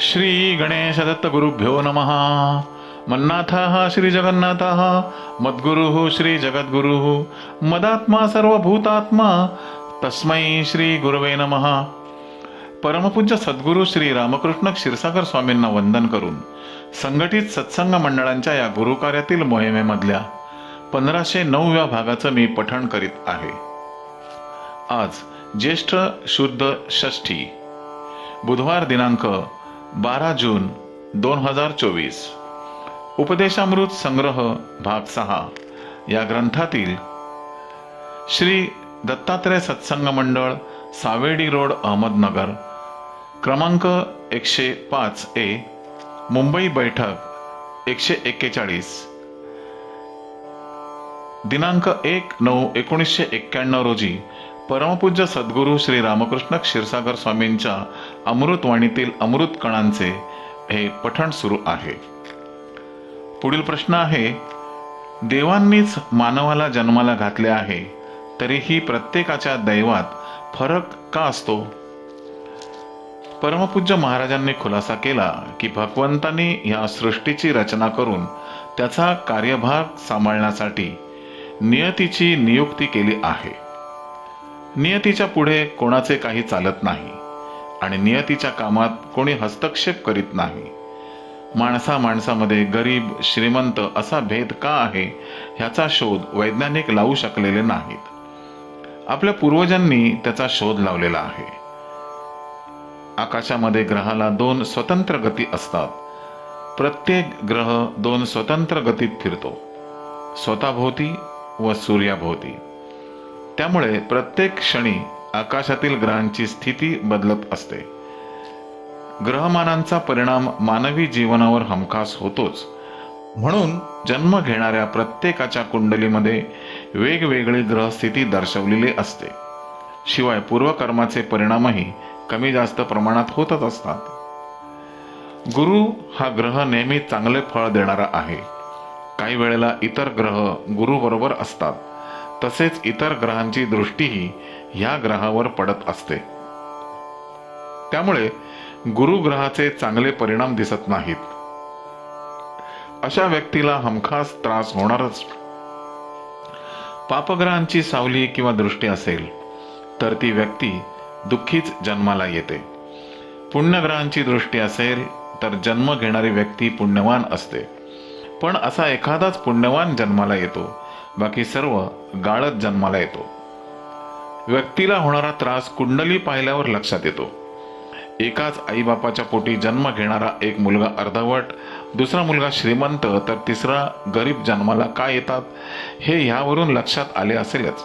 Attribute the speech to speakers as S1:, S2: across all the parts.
S1: श्री गणेश दत्त गुरुभ्यो नमः। मन्नाथः श्री जगन्नाथः मद्गुरुः श्री जगद्गुरुः मदात्मा सर्वभूतात्मा तस्मै श्री गुरवे नमः। परमपूज्य सद्गुरू श्री रामकृष्ण क्षीरसागर स्वामींना वंदन करून संघटित सत्संग मंडळांच्या या गुरुकार्यातील मोहिमेमधल्या पंधराशे नवव्या भागाचं मी पठण करीत आहे. आज ज्येष्ठ शुद्ध षष्ठी बुधवार दिनांक बारा जून दोन हजार चोवीस. उपदेशामृत संग्रह भाग सहा. या ग्रंथातील श्री दत्तात्रय सत्संग मंडळ सावेडी रोड अहमदनगर क्रमांक एकशे पाच ए मुंबई बैठक एकशे एक्केचाळीस. दिनांक एक नऊ एकोणीसशे एक्क्याण्णव रोजी परमपूज्य सद्गुरू श्री रामकृष्ण क्षीरसागर स्वामींच्या अमृतवाणीतील अमृत कणांचे हे पठण सुरू आहे. पुढील प्रश्न आहे देवांनीच मानवाला जन्माला घातले आहे तरीही प्रत्येकाच्या दैवात फरक का असतो? परमपूज्य महाराजांनी खुलासा केला की भगवंतांनी या सृष्टीची रचना करून त्याचा कार्यभाग सांभाळण्यासाठी नियतीची नियुक्ती केली आहे. नियतीच्या पुढे कोणाचे काही चालत नाही आणि नियतीच्या कामात कोणी हस्तक्षेप करीत नाही. माणसा माणसामध्ये गरीब श्रीमंत असा भेद का आहे ह्याचा शोध वैज्ञानिक लावू शकलेले नाहीत. आपल्या पूर्वजांनी त्याचा शोध लावलेला आहे. आकाशामध्ये ग्रहाला दोन स्वतंत्र गती असतात. प्रत्येक ग्रह दोन स्वतंत्र गतीत फिरतो. स्वतःभोवती व सूर्याभोवती. त्यामुळे प्रत्येक क्षणी आकाशातील ग्रहांची स्थिती बदलत असते. ग्रहमानांचा परिणाम मानवी जीवनावर हमखास होतोच. म्हणून जन्म घेणाऱ्या प्रत्येकाच्या कुंडलीमध्ये वेगवेगळी ग्रहस्थिती दर्शवलेली असते. शिवाय पूर्वकर्माचे परिणामही कमी जास्त प्रमाणात होतच असतात. गुरु हा ग्रह नेहमी चांगले फळ देणारा आहे. काही वेळेला इतर ग्रह गुरु बरोबर असतात. तसेच इतर ग्रहांची दृष्टीही ह्या ग्रहावर पडत असते. त्यामुळे गुरु ग्रहाचे चांगले परिणाम दिसत नाहीत. अशा व्यक्तीला हमखास त्रास होणारच. पापग्रहांची सावली किंवा दृष्टी असेल तर ती व्यक्ती दुःखीच जन्माला येते. पुण्यग्रहांची दृष्टी असेल तर जन्म घेणारी व्यक्ती पुण्यवान असते. पण असा एखादाच पुण्यवान जन्माला येतो बाकी सर्व गाळत जन्माला येतो. व्यक्तीला होणारा त्रास कुंडली पाहिल्यावर लक्षात येतो. एकाच आईबापाच्या पोटी जन्म घेणारा एक मुलगा अर्धवट दुसरा मुलगा श्रीमंत तर तिसरा गरीब जन्माला का येतात हे ह्यावरून लक्षात आले असेलच.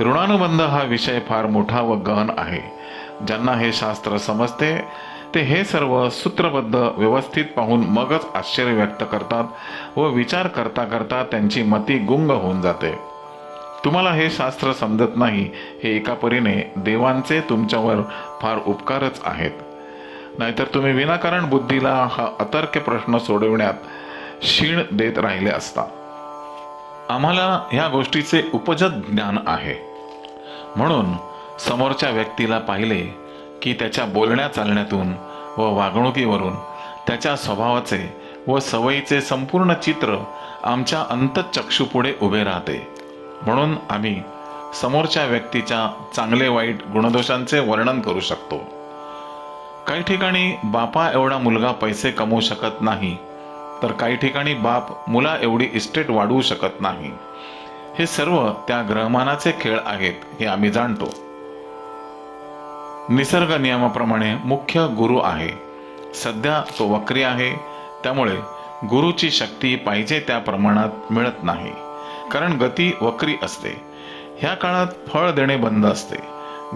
S1: ऋणानुबंध हा विषय फार मोठा व गहन आहे. ज्यांना हे शास्त्र समजते ते हे सर्व सूत्रबद्ध व्यवस्थित पाहून मगच आश्चर्य व्यक्त करतात व विचार करता करता त्यांची मती गुंग होऊन जाते. तुम्हाला हे शास्त्र समजत नाही हे एका परीने देवांचे तुमच्यावर फार उपकारच आहेत. नाहीतर तुम्ही विनाकारण बुद्धीला हा अतर्क प्रश्न सोडविण्यात शीण देत राहिले असता. आम्हाला ह्या गोष्टीचे उपजत ज्ञान आहे. म्हणून समोरच्या व्यक्तीला पाहिले की त्याच्या बोलण्या चालण्यातून व वागणुकीवरून त्याच्या स्वभावाचे व सवयीचे संपूर्ण चित्र आमच्या अंतचक्षुपुढे उभे राहते. म्हणून आम्ही समोरच्या व्यक्तीच्या चांगले वाईट गुणदोषांचे वर्णन करू शकतो. काही ठिकाणी बापा एवढा मुलगा पैसे कमवू शकत नाही तर काही ठिकाणी बाप मुला एवढी इस्टेट वाढवू शकत नाही. हे सर्व त्या ग्रहमानाचे खेळ आहेत हे आम्ही जाणतो. निसर्ग नियमाप्रमाणे मुख्य गुरु आहे. सध्या तो वक्री आहे त्यामुळे गुरुची शक्ती पाहिजे त्या प्रमाणात मिळत नाही. कारण गती वक्री असते. ह्या काळात फळ देणे बंद असते.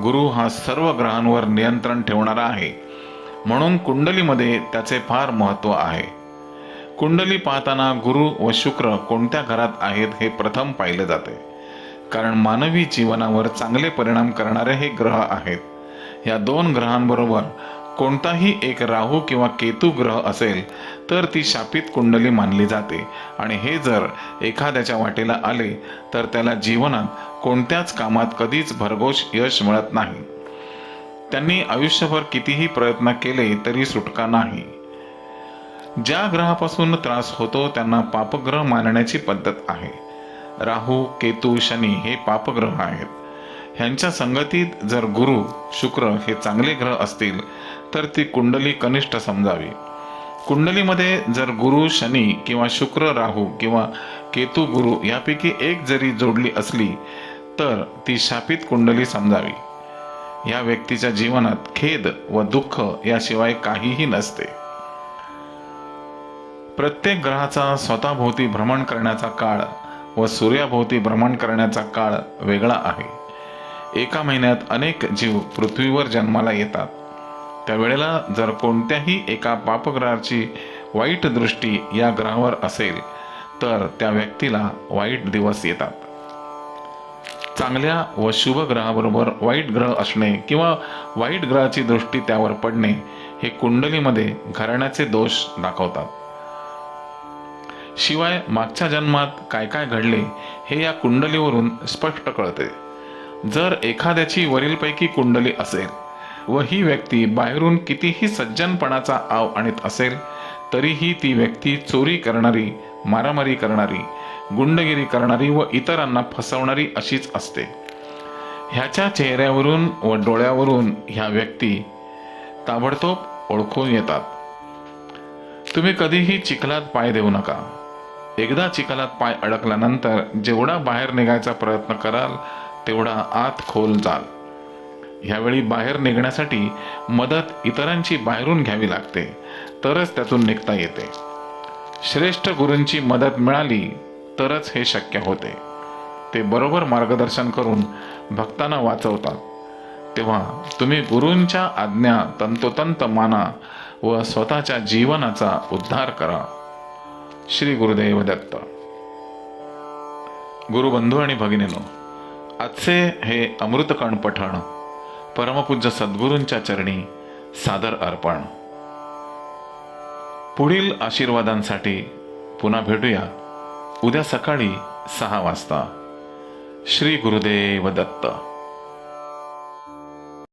S1: गुरु हा सर्व ग्रहांवर नियंत्रण ठेवणारा आहे. म्हणून कुंडलीमध्ये त्याचे फार महत्त्व आहे. कुंडली पाहताना गुरु व शुक्र कोणत्या घरात आहेत हे प्रथम पाहिले जाते. कारण मानवी जीवनावर चांगले परिणाम करणारे हे ग्रह आहेत. या दोन ग्रहांबरोबर कोणताही एक राहू किंवा केतू ग्रह असेल तर ती शापित कुंडली मानली जाते. आणि हे जर एखाद्याच्या वाटेला आले तर त्याला जीवनात कोणत्याच कामात कधीच भरघोष यश मिळत नाही. त्यांनी आयुष्यभर कितीही प्रयत्न केले तरी सुटका नाही. ज्या ग्रहापासून त्रास होतो त्यांना पापग्रह मानण्याची पद्धत आहे. राहू केतू शनी हे पापग्रह आहेत. ह्यांच्या संगतीत जर गुरु शुक्र हे चांगले ग्रह असतील तर ती कुंडली कनिष्ठ समजावी. कुंडलीमध्ये जर गुरु शनी किंवा शुक्र राहू किंवा केतू गुरु यापैकी एक जरी जोडली असली तर ती शापित कुंडली समजावी. या व्यक्तीच्या जीवनात खेद व दुःख याशिवाय काहीही नसते. प्रत्येक ग्रहाचा स्वतःभोवती भ्रमण करण्याचा काळ व सूर्याभोवती भ्रमण करण्याचा काळ वेगळा आहे. एका महिन्यात अनेक जीव पृथ्वीवर जन्माला येतात. त्यावेळेला जर कोणत्याही एका पापग्रहाची वाईट दृष्टी या ग्रहावर असेल तर त्या व्यक्तीला वाईट दिवस येतात. चांगल्या व शुभ ग्रहाबरोबर वाईट ग्रह असणे किंवा वाईट ग्रहाची दृष्टी त्यावर पडणे हे कुंडलीमध्ये घराण्याचे दोष दाखवतात. शिवाय मागच्या जन्मात काय काय घडले हे या कुंडलीवरून स्पष्ट कळते. जर एखाद्याची वरीलपैकी कुंडली असेल व ही व्यक्ती बाहेरून कितीही सज्जनपणाचा आव आणीत असेल तरीही ती व्यक्ती चोरी करणारी मारामारी करणारी गुंडगिरी करणारी व इतरांना फसवणारी अशीच असते. ह्याच्या चेहऱ्यावरून व डोळ्यावरून ह्या व्यक्ती ताबडतोब ओळखून येतात. तुम्ही कधीही चिखलात पाय देऊ नका. एकदा चिखलात पाय अडकल्यानंतर जेवढा बाहेर निघायचा प्रयत्न कराल तेवढा आत खोल जाल. ह्यावेळी बाहेर निघण्यासाठी मदत इतरांची बाहेरून घ्यावी लागते तरच त्यातून निघता येते. श्रेष्ठ गुरूंची मदत मिळाली तरच हे शक्य होते. ते बरोबर मार्गदर्शन करून भक्तांना वाचवतात. तेव्हा तुम्ही गुरूंच्या आज्ञा तंतोतंत माना व स्वतःच्या जीवनाचा उद्धार करा. श्री गुरुदेव दत्त. गुरुबंधू आणि भगिनीनो आजचे हे अमृतकण पठण परमपूज्य सद्गुरूंच्या चरणी सादर अर्पण. पुढील आशीर्वादांसाठी पुन्हा भेटूया उद्या सकाळी सहा वाजता. श्री गुरुदेव दत्त.